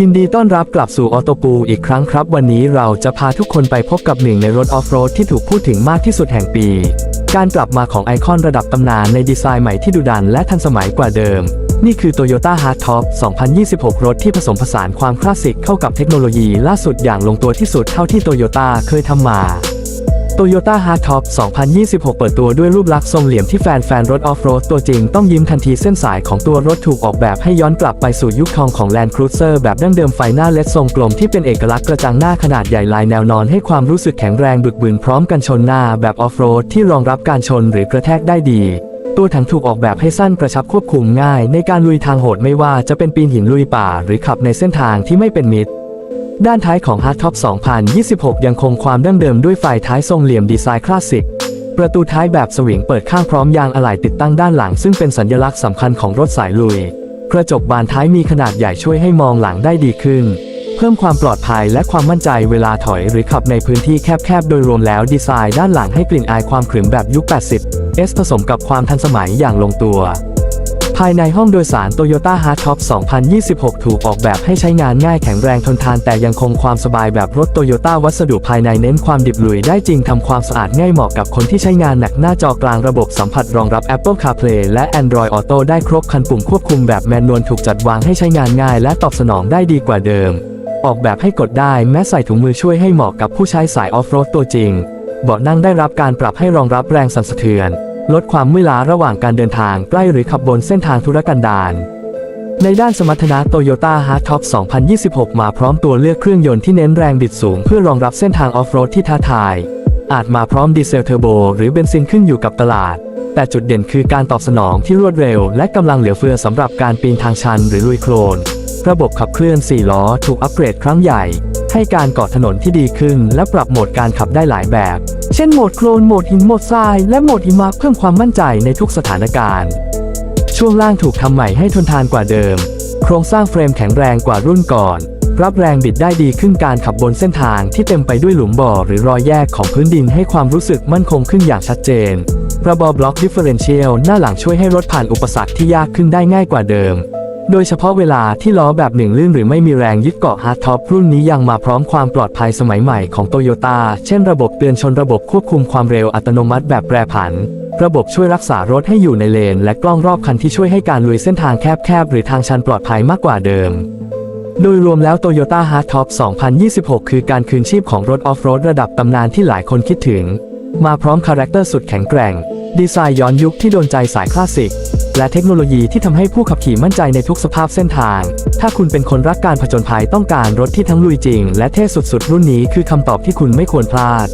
ยินดีต้อนรับกลับสู่ออโตปูอีกครั้งครับ วันนี้เราจะพาทุกคนไปพบกับหนึ่งในรถออฟโรดที่ถูกพูดถึงมากที่สุดแห่งปี การกลับมาของไอคอนระดับตำนานในดีไซน์ใหม่ที่ดุดันและทันสมัยกว่าเดิม นี่คือ Toyota Hardtop 2026 รถที่ผสมผสานความคลาสสิกเข้ากับเทคโนโลยีล่าสุดอย่างลงตัวที่สุดเท่าที่โตโยต้าเคยทำมา Toyota Hardtop 2026 เปิดตัวด้วยรูปลักษณ์ทรงเหลี่ยมที่แฟนๆ รถออฟโรดตัวจริงต้องยิ้มทันทีเส้นสายของตัวรถถูกออกแบบให้ย้อนกลับไปสู่ยุคทองของ Land Cruiser แบบดั้งเดิมไฟหน้าเลดทรงกลมที่เป็นเอกลักษณ์กระจังหน้าขนาดใหญ่ลายแนวนอนให้ความรู้สึกแข็งแรงบึกบึนพร้อมกันชนหน้าแบบออฟโรดที่รองรับการชนหรือกระแทกได้ดีตัวถังถูกออกแบบให้สั้นกระชับควบคุมง่าย ในการลุยทางโหดไม่ว่าจะเป็นปีนหินลุยป่า หรือขับในเส้นทางที่ไม่เป็นมิตร ด้านท้ายของ Hardtop 2026 ยังคงความดั้งเดิมด้วยไฟท้ายทรงเหลี่ยมดีไซน์คลาสสิก ประตูท้ายแบบสวิงเปิดข้างพร้อมยางอะไหล่ติดตั้งด้านหลัง ซึ่งเป็นสัญลักษณ์สำคัญของรถสายลุย กระจกบานท้ายมีขนาดใหญ่ช่วยให้มองหลังได้ดีขึ้น เพิ่มความปลอดภัยและความมั่นใจเวลาถอยหรือขับในพื้นที่แคบๆ โดยรวมแล้วดีไซน์ด้านหลังให้กลิ่นอายความขรึมแบบยุค 80 S ผสมกับความทันสมัยอย่างลงตัว ภายในห้องโดยสาร Toyota Hardtop 2026 ถูกออกแบบให้ใช้งานง่ายแข็งแรงทนทานแต่ยังคงความสบายแบบรถ Toyota วัสดุภายในเน้นความดิบลุยได้จริงทำความสะอาดง่ายเหมาะกับคนที่ใช้งานหนักหน้าจอกลางระบบสัมผัสรองรับ Apple CarPlay และ Android Auto ได้ครบคันปุ่มควบคุมแบบแมนนวลถูกจัดวางให้ใช้งานง่ายและตอบสนองได้ดีกว่าเดิม ออกแบบให้กดได้แม้ใส่ถุงมือช่วยให้เหมาะกับผู้ใช้สายออฟโรดตัวจริง เบาะนั่งได้รับการปรับให้รองรับแรงสั่นสะเทือน ลดความเมื่อยล้าระหว่างการเดินทางใกล้หรือขับบนเส้นทางธุรกันดารในด้านสมรรถนะ Toyota Hardtop 2026 มาพร้อมตัวเลือกเครื่องยนต์ที่เน้นแรงบิดสูงเพื่อรองรับเส้นทางออฟโรดที่ท้าทาย อาจมาพร้อมดีเซลเทอร์โบหรือเบนซินขึ้นอยู่กับตลาด แต่จุดเด่นคือการตอบสนองที่รวดเร็ว และกำลังเหลือเฟือสำหรับการปีนทางชันหรือลุยโคลน ระบบขับเคลื่อน 4 ล้อ ถูกอัปเกรดครั้งใหญ่ ให้การเกาะถนนที่ดีขึ้น และปรับโหมดการขับได้หลายแบบ เช่นโหมดโคลนโหมดหินโหมดทราย และโหมดหิมะเพิ่มความมั่นใจในทุกสถานการณ์ ช่วงล่างถูกทำใหม่ให้ทนทานกว่าเดิม โครงสร้างเฟรมแข็งแรงกว่ารุ่นก่อน รับแรงบิดได้ดีขึ้นการขับบนเส้นทางที่เต็มไปด้วยหลุมบ่อหรือรอยแยกของพื้นดินให้ความรู้สึกมั่นคงขึ้นอย่างชัดเจนระบบบล็อกดิฟเฟอเรนเชียลหน้าหลังช่วยให้รถผ่านอุปสรรคที่ยากขึ้นได้ง่ายกว่าเดิม โดยเฉพาะเวลาที่ล้อแบบหนึ่งลื่นหรือไม่มีแรงยึดเกาะฮาร์ดท็อปรุ่นนี้ยังมาพร้อมความปลอดภัยสมัยใหม่ของโตโยต้าเช่นระบบเตือนชนระบบควบคุมความเร็วอัตโนมัติแบบแปรผัน ระบบช่วยรักษารถให้อยู่ในเลน และกล้องรอบคันที่ช่วยให้การลุยเส้นทางแคบๆหรือทางชันปลอดภัยมากกว่าเดิมโดยรวมแล้ว Toyota Hardtop 2026 คือการคืนชีพของรถออฟโรดระดับตำนานที่หลายคนคิดถึง มาพร้อมคาแรคเตอร์สุดแข็งแกร่ง ดีไซน์ย้อนยุคที่โดนใจสายคลาสสิก และเทคโนโลยีที่ทำให้ผู้ขับขี่มั่นใจในทุกสภาพเส้นทาง ถ้าคุณเป็นคนรักการผจญภัยต้องการรถที่ทั้งลุยจริง และเท่สุดๆ รุ่นนี้คือคำตอบที่คุณไม่ควรพลาด